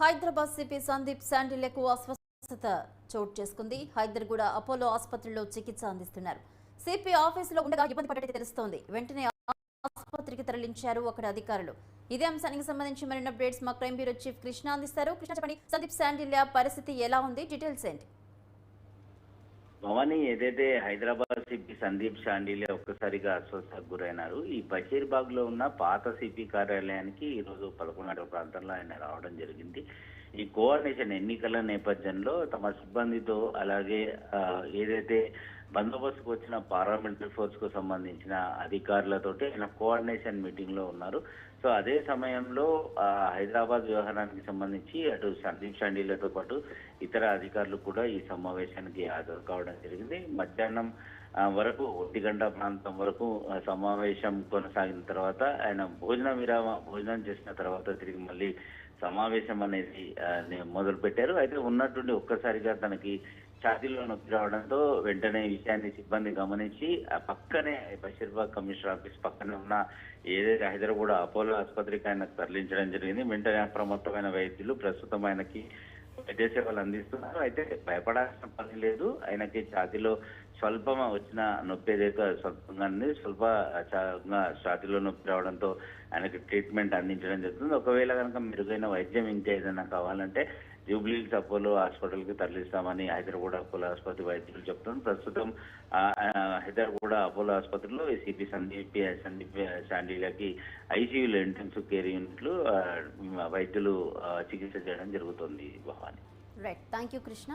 Hyderabad CP Sandeep శాండిలకు అస్వస్థత చోటు చేసుకుంది. హైదర్గూడ అపోలో ఆసుపత్రిలో చికిత్స అందిస్తున్నారు. సిపి ఆఫీసులో ఉండగా ఇబ్బంది పడ్డట్టు తెలుస్తోంది. వెంటనే ఆసుపత్రికి తరలించారు అక్కడ అధికారులు. ఇదే అంశానికి సంబంధించి మరిన్ని అప్డేట్స్ మా క్రైమ్ బ్యూరో చీఫ్ కృష్ణ అందిస్తారు. కృష్ణ చెప్పండి సందీప్ శాండిల్య పరిస్థితి ఎలా ఉంది? డీటెయిల్స్ ఏంటి? భవానీ ఏదైతే హైదరాబాద్ సిపి సందీప్ షాండీలే ఒక్కసారిగా అస్వస్థకు గురైనారు ఈ బషీర్బాగ్లో ఉన్న పాత సిపి కార్యాలయానికి ఈ రోజు పదకొండు ప్రాంతంలో ఆయన రావడం జరిగింది. ఈ కోఆర్డినేషన్ ఎన్నికల నేపథ్యంలో తమ సిబ్బందితో అలాగే ఏదైతే బందోబస్తుకు వచ్చిన పార్లమెంటరీ ఫోర్స్కు సంబంధించిన అధికారులతోటి ఆయన కోఆర్డినేషన్ మీటింగ్లో ఉన్నారు. సో అదే సమయంలో హైదరాబాద్ వ్యవహారానికి సంబంధించి అటు సందీప్ షాండీలతో పాటు ఇతర అధికారులు కూడా ఈ సమావేశానికి హాజరు కావడం జరిగింది. మధ్యాహ్నం వరకు ఒంటి గంట ప్రాంతం వరకు సమావేశం కొనసాగిన తర్వాత ఆయన భోజన విరామ భోజనం చేసిన తర్వాత తిరిగి మళ్ళీ సమావేశం అనేది ఆ, మొదలు పెట్టారు అయితే ఉన్నటువంటి ఒక్కసారిగా తనకి ఛాతీలో నొప్పి రావడంతో వెంటనే విషయాన్ని సిబ్బంది గమనించి ఆ పక్కనే బషీర్బాగ్ కమిషనర్ ఆఫీస్ పక్కనే ఉన్న ఏదైతే హైదరాబాద్ అపోలో ఆసుపత్రికి ఆయనకు తరలించడం జరిగింది. వెంటనే అప్రమత్తమైన వైద్యులు ప్రస్తుతం ఆయనకి వైద్య సేవలు అందిస్తున్నారు. అయితే భయపడాల్సిన పని లేదు. ఆయనకి ఛాతీలో స్వల్పం వచ్చిన నొప్పి ఏదైతే స్వల్పంగా ఉంది స్వల్ప చా- నొప్పి రావడంతో ఆయనకి ట్రీట్మెంట్ అందించడం జరుగుతుంది. ఒకవేళ కనుక మెరుగైన వైద్యం ఇంకా ఏదైనా కావాలంటే జూబ్లీ అపోలో హాస్పిటల్కి తరలిస్తామని హైదరాబాద్ అపోలో ఆసుపత్రి వైద్యులు చెప్తున్నారు. ప్రస్తుతం హైదరాబాద్ అపోలో ఆసుపత్రిలో సిపి సందీప్ సందీప్ శాండీలకి ఐసీయూలో ఇంటెన్సివ్ కేర్ యూనిట్లు వైద్యులు చికిత్స చేయడం జరుగుతుంది Bhavani. Right thank you Krishna